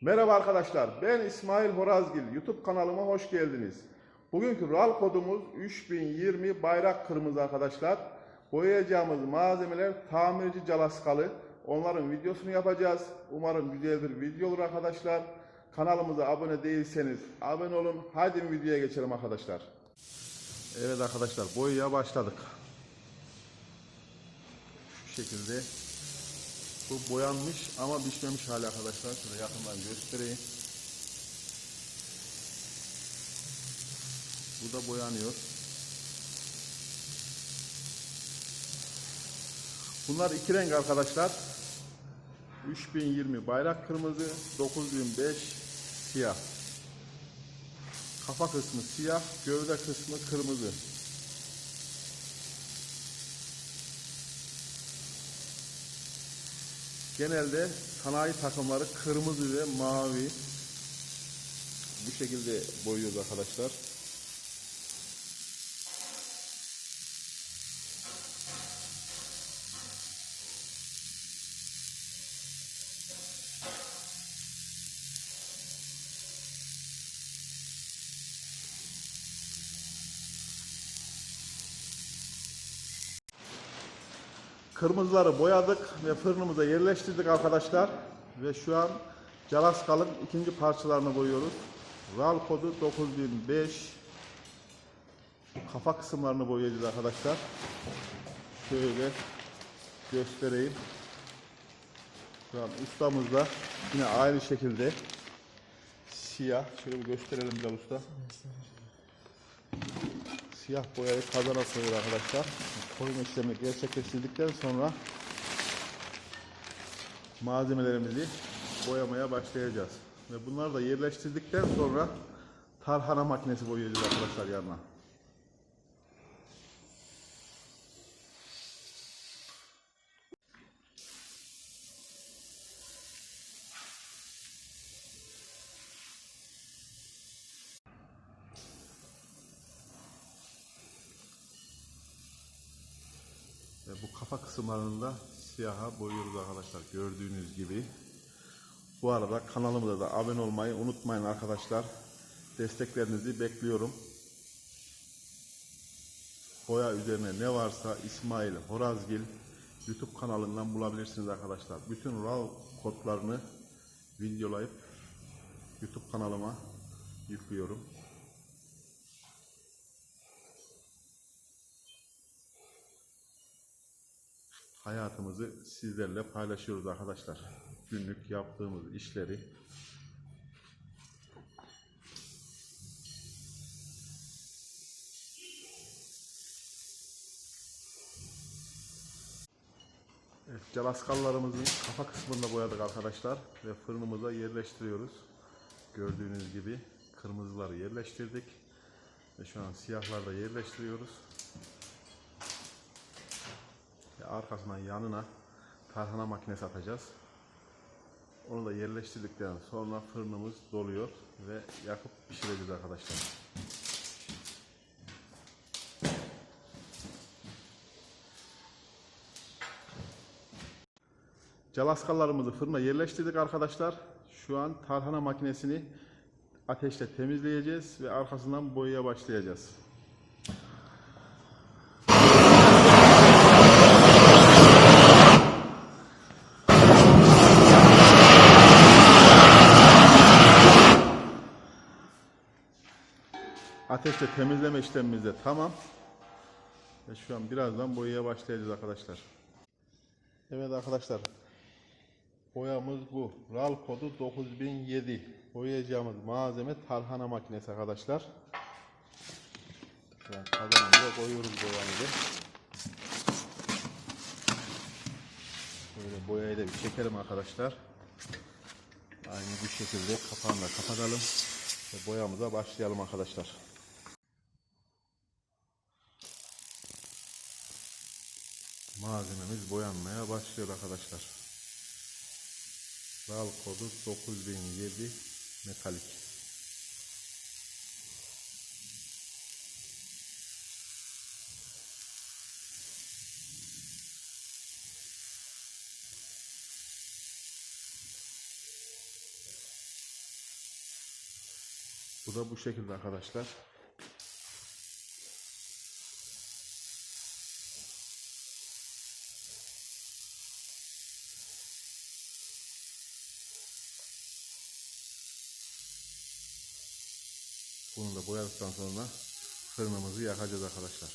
Merhaba arkadaşlar, ben İsmail Horazgil. YouTube kanalıma hoş geldiniz. Bugünkü RAL kodumuz 3020 bayrak kırmızı arkadaşlar. Boyayacağımız malzemeler tamirci calaskalı. Onların videosunu yapacağız. Umarım güzel bir video olur arkadaşlar. Kanalımıza abone değilseniz abone olun. Haydi videoya geçelim arkadaşlar. Evet arkadaşlar boyaya başladık. Şu şekilde bu boyanmış ama pişmemiş hali arkadaşlar. Şöyle yakından göstereyim. Bu da boyanıyor. Bunlar iki renk arkadaşlar. 3020 bayrak kırmızı, 9005 siyah. Kafa kısmı siyah, gövde kısmı kırmızı. Genelde sanayi takımları kırmızı ve mavi bu şekilde boyuyoruz arkadaşlar. Kırmızıları boyadık ve fırınımıza yerleştirdik arkadaşlar. Ve şu an Calaskal'ın ikinci parçalarını boyuyoruz. RAL kodu 9005. Kafa kısımlarını boyayacağız arkadaşlar. Şöyle göstereyim. Şu an ustamız da yine aynı şekilde siyah. Şöyle bir gösterelim biraz usta. Siyah boyayı kazana koyuyor arkadaşlar. Koyma işlemi gerçekleştirdikten sonra malzemelerimizi boyamaya başlayacağız. Ve bunları da yerleştirdikten sonra tarhana makinesi boyayacağız arkadaşlar yanına. Bu kafa kısımlarını da siyaha boyuyoruz arkadaşlar gördüğünüz gibi. Bu arada kanalımıza da abone olmayı unutmayın arkadaşlar. Desteklerinizi bekliyorum. Boya üzerine ne varsa İsmail Horazgil YouTube kanalından bulabilirsiniz arkadaşlar. Bütün RAW kodlarını videolayıp YouTube kanalıma yüklüyorum. Hayatımızı sizlerle paylaşıyoruz arkadaşlar. Günlük yaptığımız işleri Evet, calaskallarımızın kafa kısmında boyadık arkadaşlar ve fırınımıza yerleştiriyoruz. Gördüğünüz gibi kırmızıları yerleştirdik ve şu an siyahları da yerleştiriyoruz. Ve arkasından yanına tarhana makinesi atacağız. Onu da yerleştirdikten sonra fırınımız doluyor ve yakıp pişireceğiz arkadaşlar. Calaskallarımızı fırına yerleştirdik arkadaşlar. Şu an tarhana makinesini ateşle temizleyeceğiz ve arkasından boyaya başlayacağız. Ateşle temizleme işlemimiz de tamam. Ve şu an birazdan boyaya başlayacağız arkadaşlar. Evet arkadaşlar. Boyamız bu. RAL kodu 9007. Boyayacağımız malzeme tarhana makinesi arkadaşlar. Şu an kazanımıza koyuyoruz boyamızı. Böyle boyayı da bir çekelim arkadaşlar. Aynı bu şekilde kapağını da kapatalım. Ve boyamıza başlayalım arkadaşlar. Malzememiz boyanmaya başlıyor arkadaşlar. RAL kodu 9007 metalik. Bu da bu şekilde arkadaşlar. Bunu da boyadıktan sonra fırınımızı yakacağız arkadaşlar.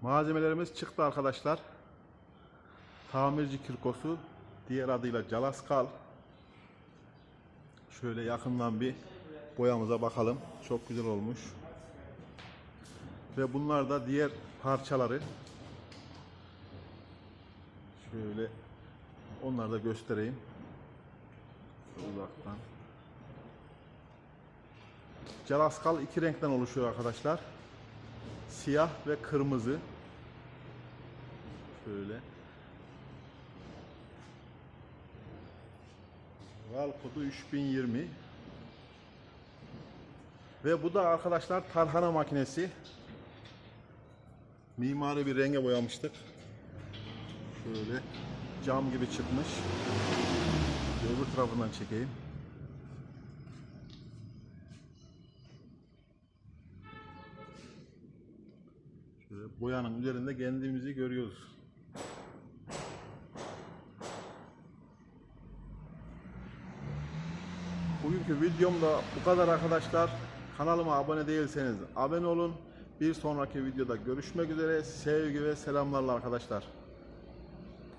Malzemelerimiz çıktı arkadaşlar. Tamirci kirkosu, diğer adıyla calaskal. Şöyle yakından bir boyamıza bakalım. Çok güzel olmuş. Ve bunlar da diğer parçaları. Şöyle onları da göstereyim. Uzaktan. Calaskal iki renkten oluşuyor arkadaşlar. Siyah ve kırmızı. Şöyle. Val kodu 3020. Ve bu da arkadaşlar tarhana makinesi. Mimari bir renge boyamıştık. Şöyle cam gibi çıkmış. Öbür tarafından çekeyim. Şöyle boyanın üzerinde kendimizi görüyoruz. Bugünkü videom da bu kadar arkadaşlar. Kanalıma abone değilseniz abone olun. Bir sonraki videoda görüşmek üzere. Sevgi ve selamlarla arkadaşlar.